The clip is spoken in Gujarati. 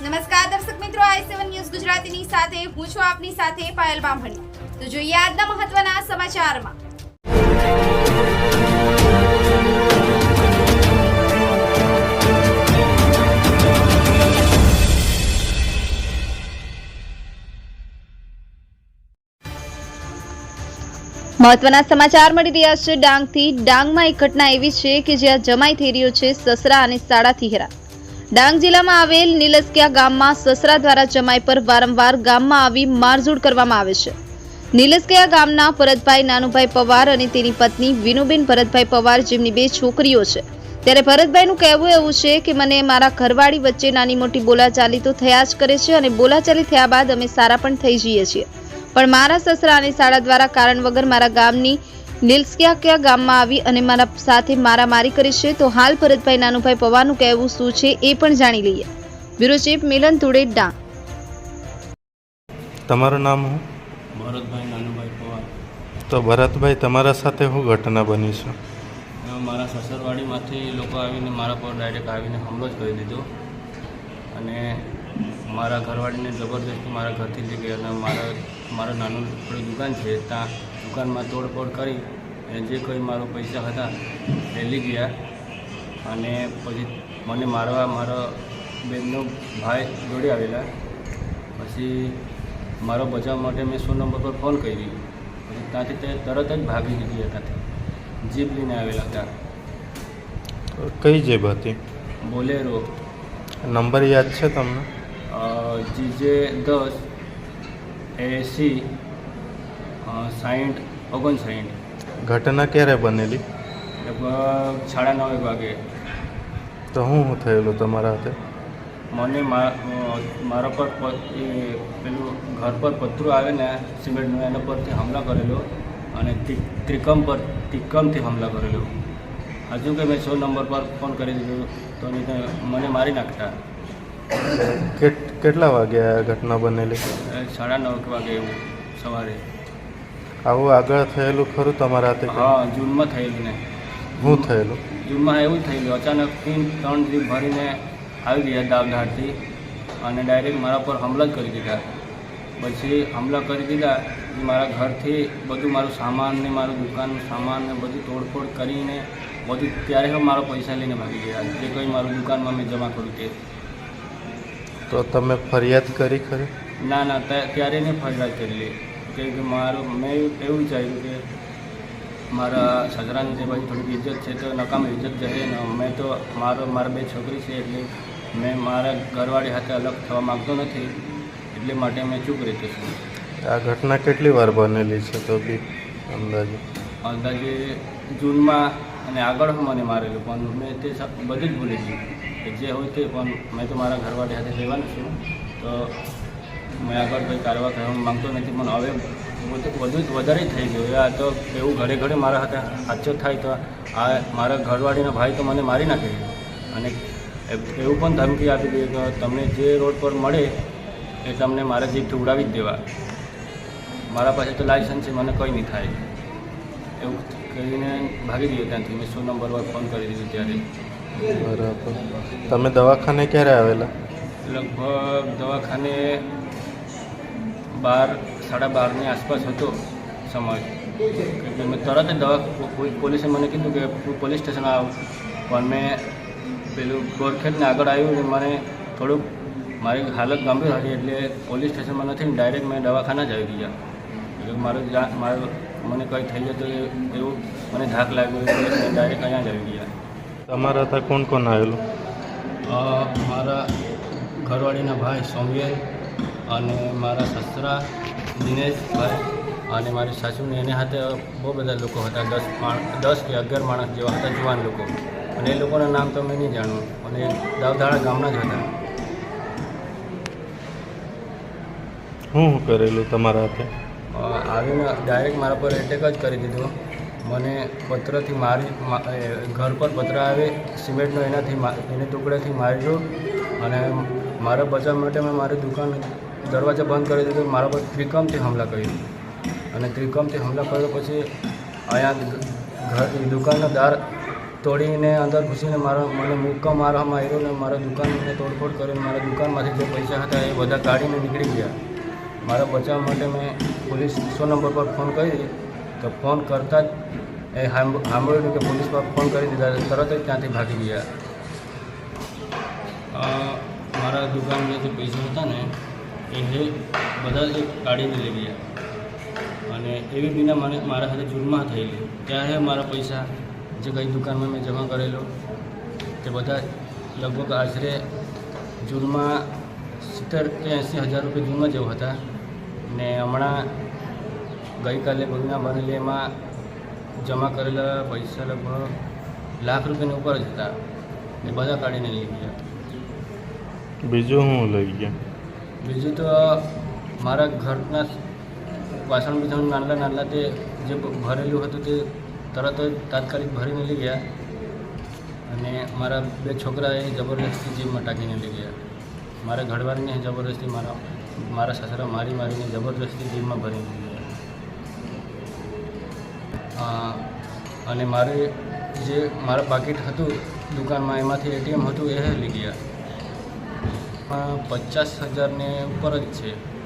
નમસ્કાર દર્શક મિત્રો, આઈ સેવન ન્યૂઝ ગુજરાતીની સાથે, હું છું આપની સાથે પાયલ બામણી. તો જોઈએ આજના મહત્વના સમાચારમાં. મહત્વના સમાચાર મળી રહ્યા છે ડાંગથી. ડાંગમાં એક ઘટના એવી છે કે જ્યાં જમાઈ થઈ રહ્યો છે સસરા અને સાડા હેરા ડાંગ જિલ્લામાં આવેલ નીલસ્કિયા ગામમાં સસરા દ્વારા જમાઈ પર વારંવાર ગામમાં આવી મારઝૂડ કરવામાં આવે છે. નીલસ્કિયા ગામના ભરતભાઈ, નાનુભાઈ પવાર અને તેની પત્ની વિનુબેન ભરતભાઈ પવાર જેમની બે છોકરીઓ છે. ત્યારે ભરતભાઈનું કહેવું એવું છે કે, મને મારા ઘરવાળી વચ્ચે નાની મોટી બોલાચાલી તો થયા જ કરે છે અને બોલાચાલી થયા બાદ અમે સારા પણ થઈ જઈએ છીએ. પણ મારા સસરા અને શાળા દ્વારા કારણ વગર મારા ગામની નીલસ્કિયા ગામમાં આવી અને મારા સાથે મારામારી કરી છે તો હાલ ભરતભાઈ નાનુભાઈ પવાનું કહેવું શું છે એ પણ જાણી લઈએ. બ્યુરો ચીફ મિલન તુડે ડાંગ. તમારું નામ હું? ભરતભાઈ નાનુભાઈ પવાર. તો ભરતભાઈ તમારા સાથે શું ઘટના બની છે? મારા સસરવાડીમાંથી લોકો આવીને મારા પર ડાયરેક્ટ આવીને હુમલો જ કરી દીધો. અને મારા ઘરવાળીને જબરદસ્તી મારા ઘરથી લઈ ગયા અને મારા મારા નાનું થોડી દુકાન છે ત્યાં દુકાનમાં તોડફોડ કરી અને જે કોઈ મારો પૈસા હતા એ લઈ ગયા. અને પછી મને મારવા મારા બેનનો ભાઈ દોડી આવેલા. પછી મારો બચાવ માટે મેં સો નંબર પર ફોન કરી. પછી ત્યાંથી તે તરત જ ભાગી ગયા હતા. જીપ લઈને આવેલા હતા. કઈ જીપ હતી? બોલેરો. નંબર યાદ છે તમને? જીજે દસ એસી સાઠ ઓગણસાઠ ઘટના ક્યારે બનેલી? લગભગ સાડા નવ વાગે. તો શું થયેલું તમારા હાથે? મને મારા પર પેલું ઘર પર પતરું આવે ને સિમેન્ટનું એના પરથી હુમલા કરેલો અને ત્રિકમ પર ત્રિકમથી હુમલા કરેલો. હજુ કે મેં સો નંબર પર ફોન કરી દીધો તો મને મારી નાખતા. કેટ કેટલા વાગે આ ઘટના બનેલી? સાડા નવ વાગે એવું સવારે. આવું આગળ થયેલું ખરું તમારા હાથે હા જૂનમાં થયેલું ને. હું થયેલું? જૂનમાં એવું થયેલું અચાનકથી ત્રણ જીપ ભરીને આવી ગયા દાવધારથી અને ડાયરેક્ટ મારા પર હમલા જ કરી દીધા. પછી હમલા કરી દીધા મારા ઘરથી બધું મારું સામાન ને મારું દુકાનનું સામાન ને બધું તોડફોડ કરીને બધું ત્યારે હવે મારા પૈસા લઈને ભાગી ગયા. જે કંઈ મારું દુકાનમાં મેં જમા કર્યું તે. તો તમે ફરિયાદ કરી ખરી? ના ના ત્યારે નહીં ફરિયાદ કરેલી. કેમ કે મારું મેં એવું વિચાર્યું કે મારા સસરાની જે બાજુ થોડીક ઇજ્જત છે તો નકામ ઇજ્જત જશે ને મેં તો મારો મારા બે છોકરી છે એટલે મેં મારા ઘરવાળી સાથે અલગ થવા માગતો નથી એટલે માટે મેં ચૂપ રહેતો છું. આ ઘટના કેટલી વાર બનેલી છે તો બી અંદાજે? અંદાજે જૂનમાં અને આગળ હું મને મારેલું પણ મેં તે બધું જ ભૂલી ગયું. કે જે હોય તે પણ મેં તો મારા ઘરવાળી સાથે રહેવાનું છું. તો મેં આગળ કંઈ કારવા કરવા માગતો નથી પણ હવે બધું વધુ જ વધારે થઈ ગયું આ તો એવું ઘરે ઘરે મારા હાથે હાચો થાય તો આ મારા ઘરવાળીના ભાઈ તો મને મારી નાખે અને એવું પણ ધમકી આપી દે કે તમને જે રોડ પર મળે એ તમને મારા જીભથી ઉડાવી જ દેવા. મારા પાસે તો લાયસન્સ છે મને કંઈ નહીં થાય. એવું કહીને ભાગી ગયો ત્યાંથી. મેં સો નંબર પર ફોન કરી દીધો ત્યારે. બરાબર. તમે દવાખાને ક્યારે આવેલા? લગભગ દવાખાને બાર સાડા બારની આસપાસ હતો સમય. કે મેં તરત જ દવા પોલીસે મને કીધું કે પોલીસ સ્ટેશન આવ. પણ મેં પેલું ગોરખેડને આગળ આવ્યું ને મને થોડુંક મારી હાલત ગંભીર હતી એટલે પોલીસ સ્ટેશનમાં નથી ડાયરેક્ટ મેં દવાખાના જ આવી ગયા. એટલે મારું મારું મને કંઈ થઈ જતું એવું મને ધાક લાગ્યો એટલે મેં ડાયરેક્ટ અહીંયા જ આવી ગયા. તમારા હતા કોણ કોણ આવેલું મારા ઘરવાળીના ભાઈ સૌમ્યન અને મારા સસરા દિનેશભાઈ અને મારી સાસુને એને હાથે બહુ બધા લોકો હતા. દસ દસ કે અગિયાર માણસ જેવા હતા જુવાન લોકો. અને એ લોકોના નામ તો મેં નહીં જાણું. અને દાવધાળા ગામના જ હતા. શું શું કરેલું તમારા હાથે? આવીને ડાયરેક્ટ મારા પર એટેક જ કરી દીધું. મને પત્રથી મારી ઘર પર પત્ર આવે સિમેન્ટનો એનાથી એને ટુકડેથી માર્યો અને મારા બચાવ માટે મેં મારી દુકાન દરવાજા બંધ કરી દીધો, મારા પર ત્રિકમથી હુમલા કર્યો. અને ત્રિકમથી હુમલા કર્યો પછી અહીંયા ઘર, દુકાનના દાર તોડીને અંદર ઘૂસીને મારો, મને મુક્કો મારવા માર્યો ને મારા દુકાનને તોડફોડ કરીને મારા દુકાનમાંથી જે પૈસા હતા એ બધા કાઢીને નીકળી ગયા. મારા બચાવ માટે મેં પોલીસ સો નંબર પર ફોન કરી. તો ફોન કરતાં જ એ સાંભ- સાંભળ્યું કે પોલીસ પર ફોન કરી દીધા તરત જ ત્યાંથી ભાગી ગયા. મારા દુકાનના જે પૈસા હતા ને એ બધા એક કાઢીને લઈ ગયા. અને એવી બીના મને મારા સાથે જુલમા થયેલી. ત્યારે મારા પૈસા, જે કઈ દુકાનમાં મેં જમા કરેલો, તે બધા લગભગ આશરે જૂનમાં સિત્તેર કે એંસી હજાર રૂપિયા જૂનમાં જેવા હતા. ને હમણાં ગઈકાલે ભગના ભરેલી એમાં જમા કરેલા પૈસા લગભગ લાખ રૂપિયાની ઉપર જ હતા. એ બધા કાઢીને લઈ ગયા. બીજું હું લઈ ગયા. બીજું તો મારા ઘરના વાસણ બીજા નાના નાના તે જે ભરેલું હતું તે તરત જ તાત્કાલિક ભરીને લઈ ગયા. અને મારા બે છોકરાએ જબરદસ્તી જીમમાં ટાંકીને લઈ ગયા. મારા ઘરવાળીને જબરદસ્તી મારા મારા સસરા મારી મારીને જબરદસ્તી જીમમાં ભરીને લઈ ગયા. અને મારે જે મારા પાકીટ હતું દુકાનમાં એમાંથી એટીએમ હતું એ લઈ ગયા. પચાસ હજારને ઉપર જ છે.